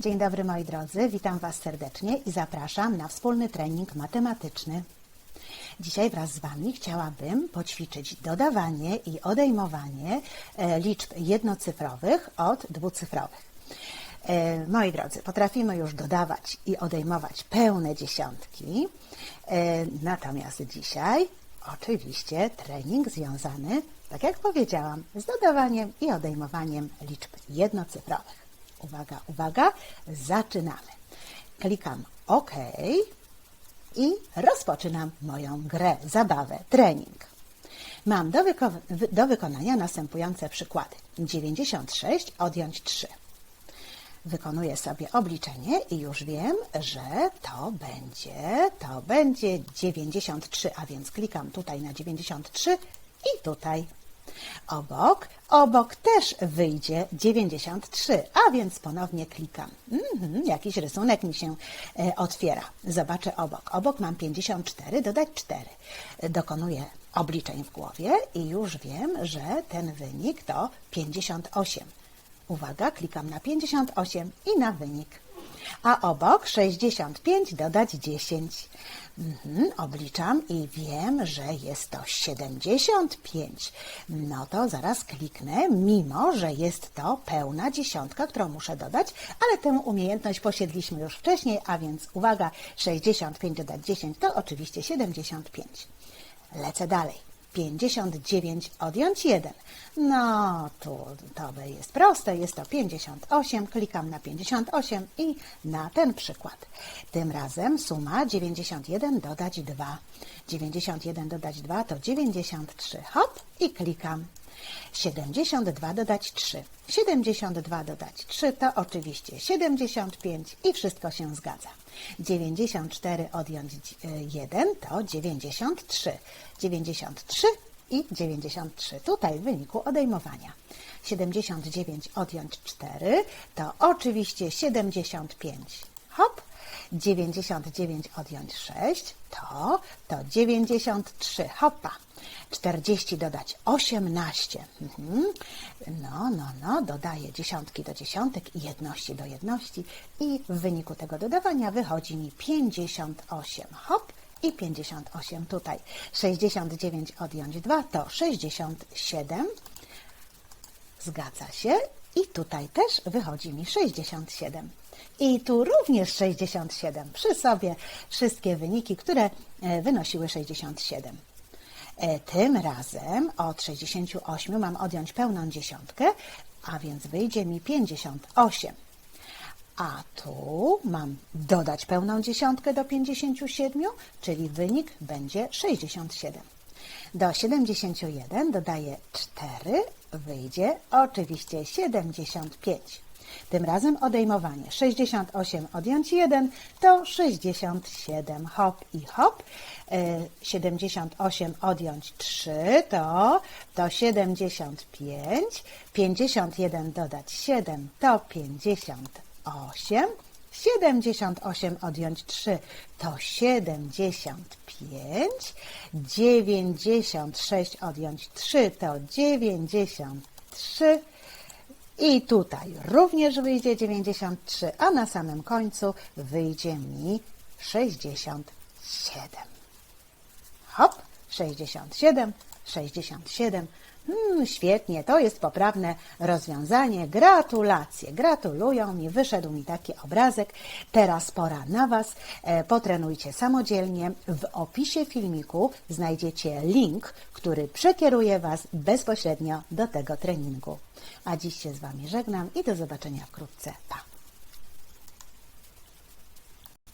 Dzień dobry moi drodzy, witam Was serdecznie i zapraszam na wspólny trening matematyczny. Dzisiaj wraz z Wami chciałabym poćwiczyć dodawanie i odejmowanie e, liczb jednocyfrowych od dwucyfrowych. E, Moi drodzy, potrafimy już dodawać i odejmować pełne dziesiątki, e, natomiast dzisiaj oczywiście trening związany, tak jak powiedziałam, z dodawaniem i odejmowaniem liczb jednocyfrowych. Uwaga, uwaga, zaczynamy. Klikam OK i rozpoczynam moją grę, zabawę, trening. Mam do, wyko- wy- do wykonania następujące przykłady. 96 odjąć 3. Wykonuję sobie obliczenie i już wiem, że to będzie, to będzie 93, a więc klikam tutaj na 93 i tutaj. Obok, obok też wyjdzie 93, a więc ponownie klikam. Mhm, jakiś rysunek mi się e, otwiera. Zobaczę obok. Obok mam 54, dodać 4. Dokonuję obliczeń w głowie i już wiem, że ten wynik to 58. Uwaga, klikam na 58 i na wynik. A obok 65 dodać 10. Mhm, obliczam i wiem, że jest to 75. No to zaraz kliknę, mimo że jest to pełna dziesiątka, którą muszę dodać, ale tę umiejętność posiedliśmy już wcześniej, a więc uwaga, 65 dodać 10 to oczywiście 75. Lecę dalej. 59 odjąć 1. No, tu to jest proste, jest to 58. Klikam na 58 i na ten przykład. Tym razem suma 91 dodać 2. 91 dodać 2 to 93. Hop i klikam. 72 dodać 3. 72 dodać 3 to oczywiście 75 i wszystko się zgadza. 94 odjąć 1 to 93. 93 i 93. Tutaj w wyniku odejmowania. 79 odjąć 4 to oczywiście 75. Hop. 99 odjąć 6 to, to 93. Hopa. 40 dodać 18. Mhm. No, no, no, dodaję dziesiątki do dziesiątek i jedności do jedności i w wyniku tego dodawania wychodzi mi 58. Hop i 58 tutaj. 69 odjąć 2 to 67. Zgadza się. I tutaj też wychodzi mi 67. I tu również 67. Przy sobie wszystkie wyniki, które e, wynosiły 67. E, Tym razem od 68 mam odjąć pełną dziesiątkę, a więc wyjdzie mi 58. A tu mam dodać pełną dziesiątkę do 57, czyli wynik będzie 67. Do 71 dodaję 4, wyjdzie oczywiście 75. Tym razem odejmowanie 68 odjąć 1 to 67. Hop i hop. E, 78 odjąć 3 to, to 75. 51 dodać 7 to 58. 78 odjąć 3 to 75. 96 odjąć 3 to 93. I tutaj również wyjdzie 93, a na samym końcu wyjdzie mi 67. Hop, 67, 67. Hmm, świetnie, to jest poprawne rozwiązanie. Gratulacje, gratulują mi, wyszedł mi taki obrazek. Teraz pora na Was. E, potrenujcie samodzielnie. W opisie filmiku znajdziecie link, który przekieruje Was bezpośrednio do tego treningu. A dziś się z Wami żegnam i do zobaczenia wkrótce. Pa!